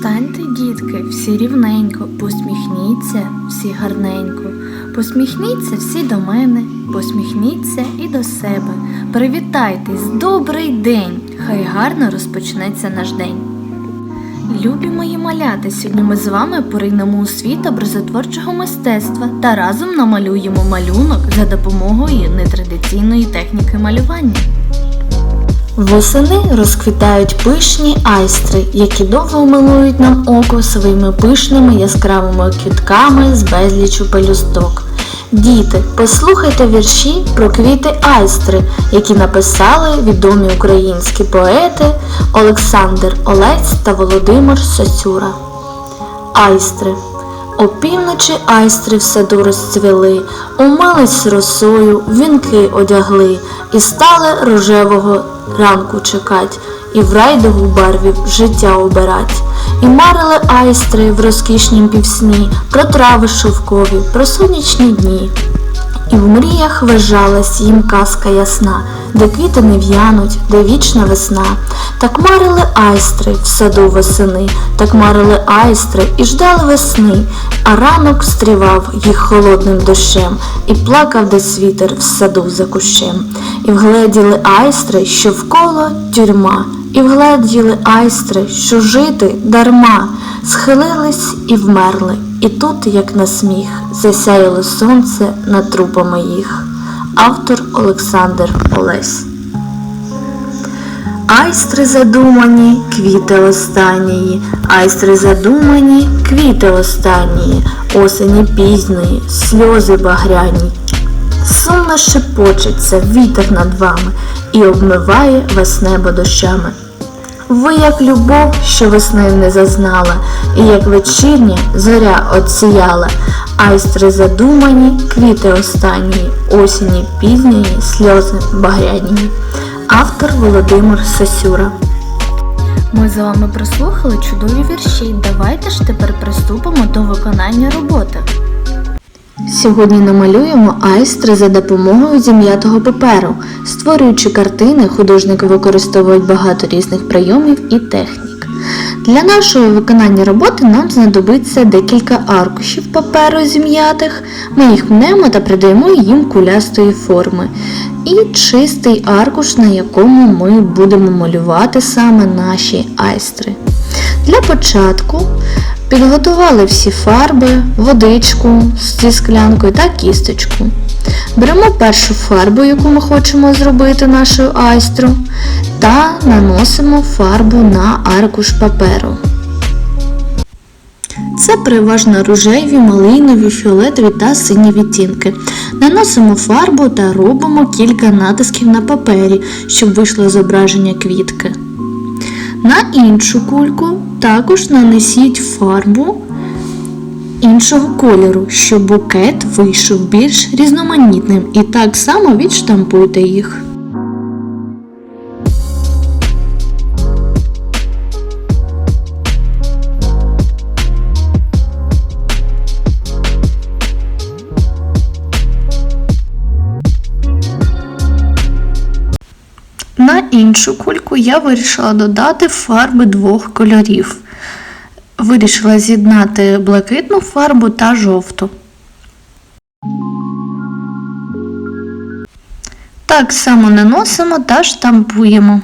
Станьте, дітки, всі рівненько, посміхніться всі гарненько, посміхніться всі до мене, посміхніться і до себе. Привітайтесь, добрий день! Хай гарно розпочнеться наш день. Любі мої малята, сьогодні ми з вами поринемо у світ образотворчого мистецтва та разом намалюємо малюнок за допомогою нетрадиційної техніки малювання. Восени розквітають пишні айстри, які довго милують нам око своїми пишними яскравими квітками з безлічу пелюсток. Діти, послухайте вірші про квіти айстри, які написали відомі українські поети Олександр Олець та Володимир Сосюра. Айстри. Опівночі айстри в саду розцвіли, умились росою, вінки одягли, і стали рожевого ранку чекать, і в райдову барвів життя обирать. І марили айстри в розкішнім півсні про трави шовкові, про сонячні дні. І в мріях вижалась їм казка ясна, де квіти не в'януть, де вічна весна. Так марили айстри в саду восени, так марили айстри і ждали весни, а ранок стрівав їх холодним дощем, і плакав десь вітер в саду за кущем. І вгледіли айстри, що вколо тюрма, і вгледіли айстри, що жити дарма, схилились і вмерли. І тут, як на сміх, засяяло сонце над трупами їх. Автор Олександр Олесь. Айстри задумані, квіти останньої, айстри задумані, квіти останнії, осені пізньої, сльози багряні. Сумно шепочеться вітер над вами і обмиває вас небо дощами. Ви, як любов, що весни не зазнала, і як вечірня зоря отсіяла, айстри задумані, квіти останні, осені пізньої, сльози багряні. Автор Володимир Сосюра. Ми з вами прослухали чудові вірші. Давайте ж тепер приступимо до виконання роботи. Сьогодні намалюємо айстри за допомогою зім'ятого паперу. Створюючи картини, художники використовують багато різних прийомів і технік. Для нашого виконання роботи нам знадобиться декілька аркушів паперу зім'ятих. Ми їх мнемо та придаємо їм кулястої форми. І чистий аркуш, на якому ми будемо малювати саме наші айстри. Для початку Підготували всі фарби, водичку зі склянкою та кісточку. Беремо першу фарбу, яку ми хочемо зробити нашою айстру, та наносимо фарбу на аркуш паперу. Це переважно рожеві, малинові, фіолетові та сині відтінки. Наносимо фарбу та робимо кілька натисків на папері, щоб вийшло зображення квітки. На іншу кульку також нанесіть фарбу іншого кольору, щоб букет вийшов більш різноманітним і так само відштампуйте їх. На іншу кульку я вирішила додати фарби двох кольорів. Вирішила з'єднати блакитну фарбу та жовту. Так само наносимо та штампуємо.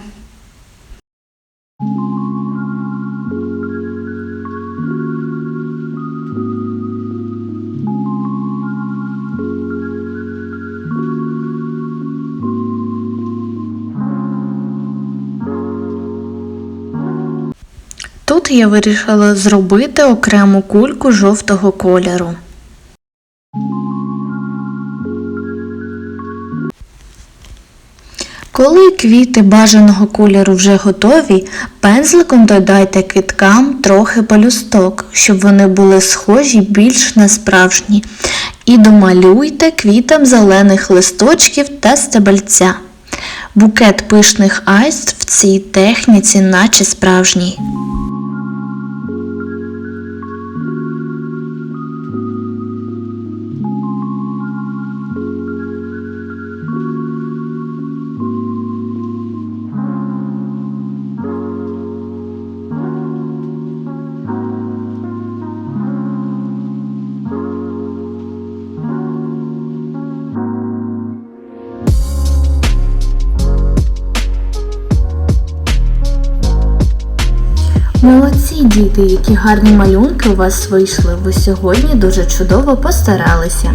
Тут я вирішила зробити окрему кульку жовтого кольору. Коли квіти бажаного кольору вже готові, пензликом додайте квіткам трохи пелюсток, щоб вони були схожі більш на справжні. І домалюйте квітам зелених листочків та стебельця. Букет пишних айст в цій техніці, наче справжній. Молодці, діти, які гарні малюнки у вас вийшли. Ви сьогодні дуже чудово постаралися.